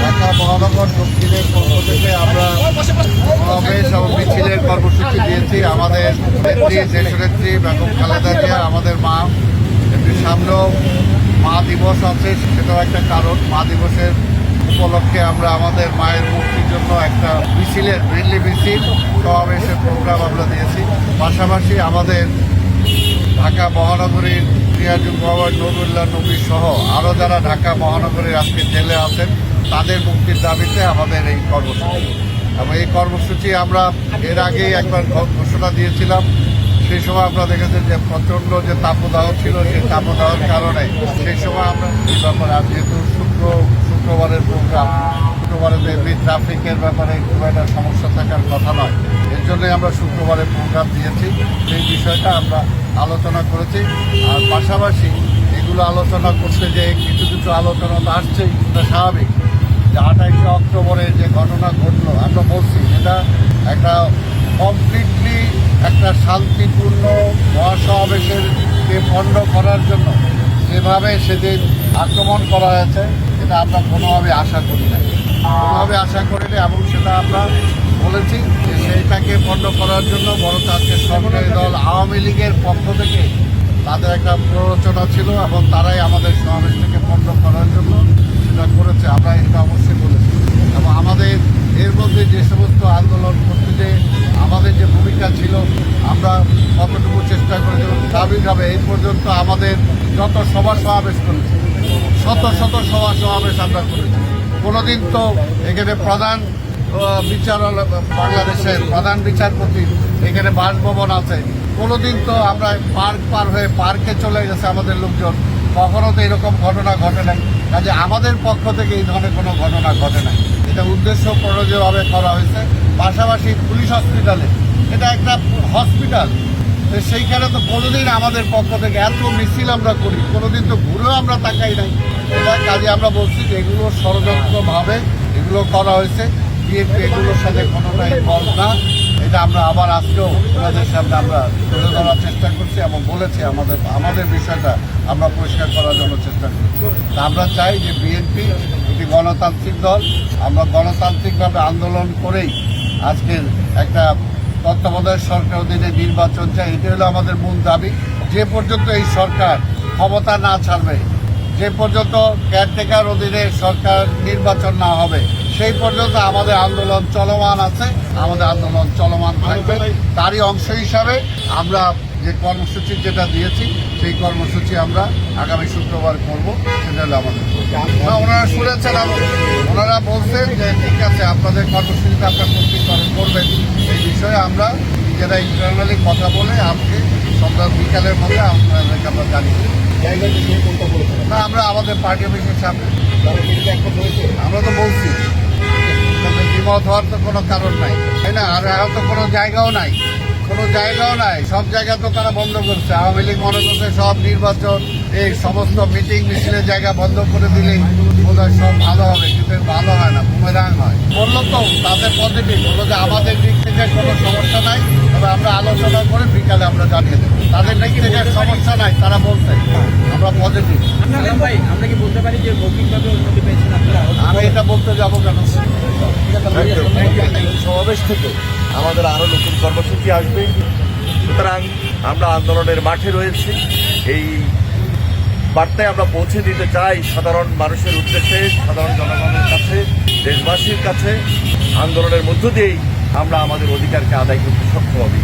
ঢাকা মহানগর দক্ষিণের পক্ষ আমরা সমাবেশ এবং মিছিলের কর্মসূচি দিয়েছি আমাদের নেত্রী দেশনেত্রী বেগম খালেদা জিয়া আমাদের মা একটু সামনেও মা দিবস আছে সেটাও একটা কারণ মা দিবসের উপলক্ষে আমরা আমাদের মায়ের মুক্তির জন্য একটা মিছিলের মেনলি মিছিল সমাবেশের প্রোগ্রাম আমরা দিয়েছি পাশাপাশি আমাদের ঢাকা মহানগরীর ক্রিয়াজুগ বাবা নবুল্লাহ নবী সহ আরও যারা ঢাকা মহানগরীর আজকে জেলে আছেন, তাদের মুক্তির দাবিতে আমাদের এই কর্মসূচি। এবং এই কর্মসূচি আমরা এর আগেই একবার ঘোষণা দিয়েছিলাম। সেই সময় আমরা দেখেছেন যে প্রচণ্ড যে তাপদাহ ছিল, সেই তাপদাহের কারণে সেই সময় আমরা এই ব্যাপারে, আর যেহেতু শুক্র, শুক্রবারের প্রোগ্রাম শুক্রবারে ট্রাফিকের ব্যাপারে খুব একটা সমস্যা থাকার কথা জন্যই আমরা শুক্রবারে প্রোগ্রাম দিয়েছি। সেই বিষয়টা আমরা আলোচনা করেছি। আর পাশাপাশি এগুলো আলোচনা করতে যে কিছু কিছু আলোচনা তো আসছেই এটা স্বাভাবিক। যে আঠাইশে অক্টোবরে যে ঘটনা ঘটলো, আমরা বলছি এটা একটা কমপ্লিটলি একটা শান্তিপূর্ণ মহাসমাবেশের কে পণ্ড করার জন্য যেভাবে সেদিন আক্রমণ করা হয়েছে এটা আমরা কোনোভাবে আশা করি না আশা করিনি এবং সেটা আমরা বলেছি যে সেইটাকে পণ্ড করার জন্য বরং আজকে সরকারি দল আওয়ামী লীগের পক্ষ থেকে তাদের একটা প্ররোচনা ছিল এবং তারাই আমাদের সমাবেশটাকে পণ্ড করার জন্য সেটা করেছে। আমরা এটা অবশ্যই বলেছি। এবং আমাদের এর মধ্যে যে সমস্ত আন্দোলন করতে যে আমাদের যে ভূমিকা ছিল, আমরা কতটুকু চেষ্টা করেছিলাম স্বাভাবিকভাবে এই পর্যন্ত আমাদের যত সভা সমাবেশ করেছি, শত শত সভা সমাবেশ আমরা করেছি। কোনোদিন তো এখানে প্রধান বিচারালয়, বাংলাদেশের প্রধান বিচারপতি এখানে বাসভবন আছে। কোনোদিন তো আমরা পার্ক পার হয়ে পার্কে চলে গেছে আমাদের লোকজন। কখনো তো এরকম ঘটনা ঘটে নাই। কাজে আমাদের পক্ষ থেকে এই ধরনের কোনো ঘটনা ঘটে নাই। এটা উদ্দেশ্য প্রণোদিতভাবে করা হয়েছে। পাশাপাশি পুলিশ হসপিটালে। এটা একটা হসপিটাল। সেইখানে তো কোনোদিন আমাদের পক্ষ থেকে এত মিছিল আমরা করি, কোনোদিন তো ঘুরেও আমরা তাকাই নাই। এটা কাজে আমরা বলছি যে এগুলো ষড়যন্ত্রভাবে এগুলো করা হয়েছে, বিএনপি এগুলোর সাথে কোনোটাই বল না। এটা আমরা আবার আজকেও ওনাদের সামনে আমরা তুলে ধরার চেষ্টা করছি এবং বলেছি আমাদের আমাদের বিষয়টা আমরা পরিষ্কার করার জন্য চেষ্টা করছি। আমরা চাই যে বিএনপি একটি গণতান্ত্রিক দল, আমরা গণতান্ত্রিকভাবে আন্দোলন করেই আজকের একটা তত্ত্বাবধায়ক সরকার অধীনে নির্বাচন চাই, এটা হলো আমাদের মূল দাবি। যে পর্যন্ত এই সরকার ক্ষমতা না ছাড়বে, যে পর্যন্ত কেয়ারটেকার অধীনে সরকার নির্বাচন না হবে, সেই পর্যন্ত আমাদের আন্দোলন চলমান আছে, আমাদের আন্দোলন চলমান থাকবে। তারই অংশ হিসাবে আমরা যে কর্মসূচি যেটা দিয়েছি, সেই কর্মসূচি আমরা আগামী শুক্রবার করব, সেটা হলো আমাদের ওনারা শুনেছেন ওনারা বলছেন যে, ঠিক আছে, আপনাদের কর্মসূচিতে আপনার করতে করবেন এই বিষয়ে আমরা নিজেরা ইন্টারনালি কথা বলে আজকে সন্ধ্যা বিকালের মধ্যে আপনাদেরকে আমরা জানিয়ে দেবো। না, আমরা আমাদের পার্টি অফিসের সামনে। আমরা তো বলছি তবে বিমত হওয়ার তো কোনো কারণ নাই, তাই না? আর এখন তো কোনো জায়গাও নাই, কোনো জায়গাও নাই। সব জায়গা তো তারা বন্ধ করছে। আওয়ামী লীগ মনে করছে সব নির্বাচন, এই সমস্ত মিটিং মিছিলের জায়গা বন্ধ করে দিলেই বোধহয় সব ভালো হবে, কিন্তু ভালো হয় বলল তো তাদের পজিটিভ বলল যে আমাদের দিক থেকে কোনো সমস্যা নাই তবে আমরা আলোচনা করে বিকালে আমরা জানিয়ে দেবো। তাদের নাকি থেকে সমস্যা নাই তারা বলছে আমরা পজিটিভ ভাই আমরা কি বলতে পারি যে মৌখিকভাবে পেয়েছেন আপনারা? আমি এটা বলতে যাব কেন? সমাবেশ থেকে আমাদের আরও নতুন কর্মসূচি আসবে। সুতরাং আমরা আন্দোলনের মাঠে রয়েছি। এই বার্তায় আমরা পৌঁছে দিতে চাই সাধারণ মানুষের উদ্দেশ্যে, সাধারণ জনগণের কাছে, দেশবাসীর কাছে আন্দোলনের মধ্য দিয়েই আমরা আমাদের অধিকারকে আদায় করতে সক্ষম হবে।